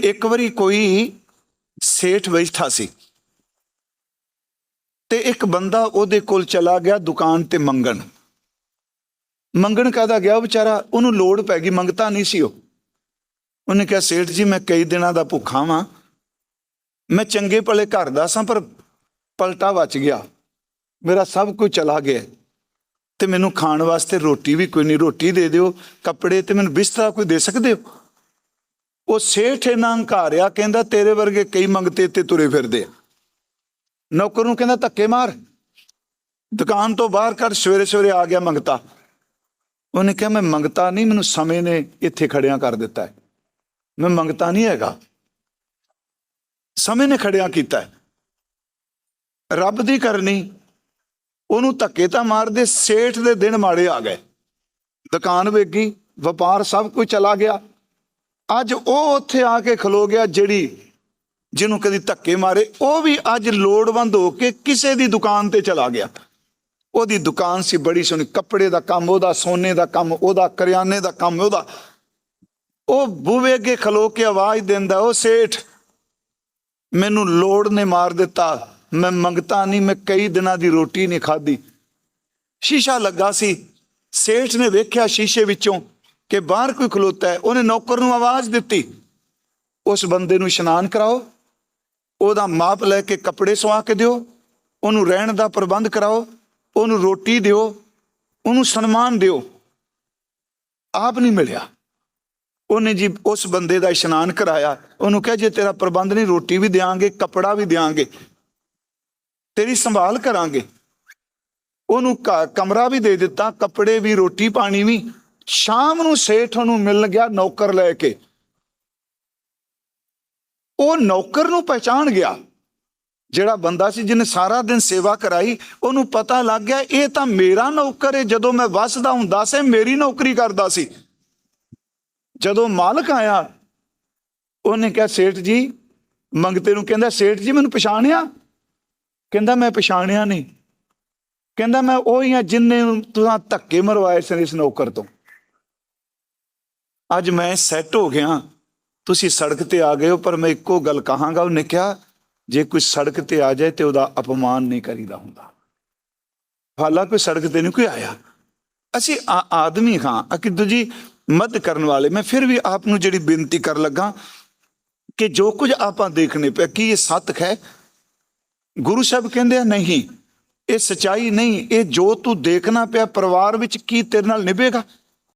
ਇੱਕ ਵਾਰੀ ਕੋਈ ਸੇਠ ਬੈਠਾ ਸੀ ਤੇ ਇੱਕ ਬੰਦਾ ਉਹਦੇ ਕੋਲ ਚਲਾ ਗਿਆ ਦੁਕਾਨ ਤੇ ਮੰਗਣ। ਮੰਗਣ ਕਾਦਾ ਗਿਆ ਵਿਚਾਰਾ? ਉਹਨੂੰ ਲੋੜ ਪੈ ਗਈ, ਮੰਗਤਾ ਨਹੀਂ ਸੀ ਉਹ। ਉਹਨੇ ਕਿਹਾ, ਸੇਠ ਜੀ, ਮੈਂ ਕਈ ਦਿਨਾਂ ਦਾ ਭੁੱਖਾ ਵਾਂ। ਮੈਂ ਚੰਗੇ ਭਲੇ ਘਰ ਦਾ ਸਾਂ, ਪਰ ਪਲਟਾ ਬਚ ਗਿਆ। ਮੇਰਾ ਸਭ ਕੁਝ ਚਲਾ ਗਿਆ। ਤੇ ਮੈਨੂੰ ਖਾਣ ਵਾਸਤੇ ਰੋਟੀ ਵੀ ਕੋਈ ਨਹੀਂ, ਰੋਟੀ ਦੇ ਦਿਓ, ਕੱਪੜੇ ਤੇ ਮੈਨੂੰ ਬਿਸਤਰਾ ਕੋਈ ਦੇ ਸਕਦੇ ਹੋ? ਉਹ ਸੇਠ ਇਹਨਾਂ ਹੰਕਾਰਿਆ ਕਹਿੰਦਾ ਤੇਰੇ ਵਰਗੇ ਕਈ ਮੰਗਤੇ ਤੇ ਤੁਰੇ ਫਿਰਦੇ ਆ। ਨੌਕਰ ਨੂੰ ਕਹਿੰਦਾ ਧੱਕੇ ਮਾਰ। ਦੁਕਾਨ ਤੋਂ ਬਾਹਰ ਕੱਢ, ਸਵੇਰੇ ਸਵੇਰੇ ਆ ਗਿਆ ਮੰਗਤਾ। ਉਹਨੇ ਕਿਹਾ, ਮੈਂ ਮੰਗਤਾ ਨਹੀਂ, ਮੈਨੂੰ ਸਮੇਂ ਨੇ ਇੱਥੇ ਖੜਿਆਂ ਕਰ ਦਿੱਤਾ ਹੈ। ਮੈਂ ਮੰਗਤਾ ਨਹੀਂ ਹੈਗਾ। ਸਮੇਂ ਨੇ ਖੜਿਆਂ ਕੀਤਾ ਰੱਬ ਦੀ ਕਰਨੀ। ਉਹਨੂੰ ਧੱਕੇ ਤਾਂ ਮਾਰਦੇ, ਸੇਠ ਦੇ ਦਿਨ ਮਾੜੇ ਆ ਗਏ। ਦੁਕਾਨ ਵੇਗੀ ਵਪਾਰ ਸਭ ਕੁਝ ਚਲਾ ਗਿਆ। ਅੱਜ ਉਹ ਉੱਥੇ ਆ ਕੇ ਖਲੋ ਗਿਆ ਜਿਹੜੀ ਜਿਹਨੂੰ ਕਦੀ ਧੱਕੇ ਮਾਰੇ, ਉਹ ਵੀ ਅੱਜ ਲੋੜਵੰਦ ਹੋ ਕੇ ਕਿਸੇ ਦੀ ਦੁਕਾਨ ਤੇ ਚਲਾ ਗਿਆ। ਉਹਦੀ ਦੁਕਾਨ ਸੀ ਬੜੀ ਸੋਹਣੀ, ਕੱਪੜੇ ਦਾ ਕੰਮ, ਉਹਦਾ ਸੋਨੇ ਦਾ ਕੰਮ, ਉਹਦਾ ਕਰਿਆਨੇ ਦਾ ਕੰਮ, ਉਹਦਾ ਉਹ ਬੂਵੇ ਅੱਗੇ ਖਲੋ ਕੇ ਆਵਾਜ਼ ਦਿੰਦਾ, ਉਹ ਸੇਠ, ਮੈਨੂੰ ਲੋੜ ਨੇ ਮਾਰ ਦਿੱਤਾ, ਮੈਂ ਮੰਗਤਾ ਨਹੀਂ, ਮੈਂ ਕਈ ਦਿਨਾਂ ਦੀ ਰੋਟੀ ਨਹੀਂ ਖਾਧੀ। ਸ਼ੀਸ਼ਾ ਲੱਗਾ ਸੀ। ਸੇਠ ਨੇ ਵੇਖਿਆ ਸ਼ੀਸ਼ੇ ਵਿੱਚੋਂ ਕਿ ਬਾਹਰ ਕੋਈ ਖਲੋਤਾ ਹੈ, ਉਹਨੇ ਨੌਕਰ ਨੂੰ ਆਵਾਜ਼ ਦਿੱਤੀ। ਉਸ ਬੰਦੇ ਨੂੰ ਇਸ਼ਨਾਨ ਕਰਾਓ, ਉਹਦਾ ਮਾਪ ਲੈ ਕੇ ਕੱਪੜੇ ਸਵਾ ਕੇ ਦਿਓ, ਉਹਨੂੰ ਰਹਿਣ ਦਾ ਪ੍ਰਬੰਧ ਕਰਾਓ, ਉਹਨੂੰ ਰੋਟੀ ਦਿਓ, ਉਹਨੂੰ ਸਨਮਾਨ ਦਿਓ। ਆਪ ਨਹੀਂ ਮਿਲਿਆ। ਉਹਨੇ ਜੀ ਉਸ ਬੰਦੇ ਦਾ ਇਸ਼ਨਾਨ ਕਰਾਇਆ। ਉਹਨੂੰ ਕਿਹਾ, ਜੇ ਤੇਰਾ ਪ੍ਰਬੰਧ ਨਹੀਂ, ਰੋਟੀ ਵੀ ਦੇਾਂਗੇ ਕੱਪੜਾ ਵੀ ਦੇਾਂਗੇ ਤੇਰੀ ਸੰਭਾਲ ਕਰਾਂਗੇ। ਉਹਨੂੰ ਘ- ਕਮਰਾ ਵੀ ਦੇ ਦਿੱਤਾ, ਕੱਪੜੇ ਵੀ, ਰੋਟੀ ਪਾਣੀ ਵੀ। ਸ਼ਾਮ ਨੂੰ ਸੇਠ ਨੂੰ ਮਿਲ ਗਿਆ ਨੌਕਰ ਲੈ ਕੇ। ਉਹ ਨੌਕਰ ਨੂੰ ਪਹਿਚਾਣ ਗਿਆ। ਜਿਹੜਾ ਬੰਦਾ ਸੀ ਜਿਹਨੇ ਸਾਰਾ ਦਿਨ ਸੇਵਾ ਕਰਾਈ, ਉਹਨੂੰ ਪਤਾ ਲੱਗ ਗਿਆ, ਇਹ ਤਾਂ ਮੇਰਾ ਨੌਕਰ ਹੈ ਜਦੋਂ ਮੈਂ ਵਸਦਾ ਹੁੰਦਾ ਸੀ, ਮੇਰੀ ਨੌਕਰੀ ਕਰਦਾ ਸੀ। ਜਦੋਂ ਮਾਲਕ ਆਇਆ, ਉਹਨੇ ਕਿਹਾ, ਸੇਠ ਜੀ, ਮੰਗਤੇ ਨੂੰ ਕਹਿੰਦਾ, ਸੇਠ ਜੀ, ਮੈਨੂੰ ਪਛਾਣਿਆ? ਕਹਿੰਦਾ, ਮੈਂ ਪਛਾਣਿਆ ਨਹੀਂ। ਕਹਿੰਦਾ, ਮੈਂ ਉਹੀ ਆ ਜਿੰਨੇ ਨੂੰ ਤੁਸੀਂ ਧੱਕੇ ਮਰਵਾਏ ਸਨ ਇਸ ਨੌਕਰ ਤੋਂ। ਅੱਜ ਮੈਂ ਸੈੱਟ ਹੋ ਗਿਆ। ਤੁਸੀਂ ਸੜਕ ਤੇ ਆ ਗਏ ਹੋ, ਪਰ ਮੈਂ ਇੱਕੋ ਗੱਲ ਕਹਾਂਗਾ, ਉਹਨੇ ਕਿਹਾ, ਜੇ ਕੋਈ ਸੜਕ ਤੇ ਆ ਜਾਏ ਤੇ ਉਹਦਾ ਅਪਮਾਨ ਨਹੀਂ ਕਰੀਦਾ ਹੁੰਦਾ। ਹਾਲਾਂਕਿ ਸੜਕ ਤੇ ਨਹੀਂ ਕੋਈ ਆਇਆ। ਅਸੀਂ ਆ- ਆਦਮੀ ਹਾਂ। ਅਕਿ ਦੂਜੀ ਮਦਦ ਕਰਨ ਵਾਲੇ। ਮੈਂ ਫਿਰ ਵੀ ਆਪ ਨੂੰ ਜਿਹੜੀ ਬੇਨਤੀ ਕਰ ਲੱਗਾ ਕਿ ਜੋ ਕੁਝ ਆਪਾਂ ਦੇਖਣੇ ਪਿਆ ਕੀ ਇਹ ਸੱਤ ਹੈ? ਗੁਰੂ ਸਾਹਿਬ ਕਹਿੰਦੇ ਆ, ਨਹੀਂ, ਇਹ ਸਚਾਈ ਨਹੀਂ, ਇਹ ਜੋ ਤੂੰ ਦੇਖਣਾ ਪਿਆ, ਪਰਿਵਾਰ ਵਿੱਚ ਕੀ ਤੇਰੇ ਨਾਲ ਨਿਭੇਗਾ?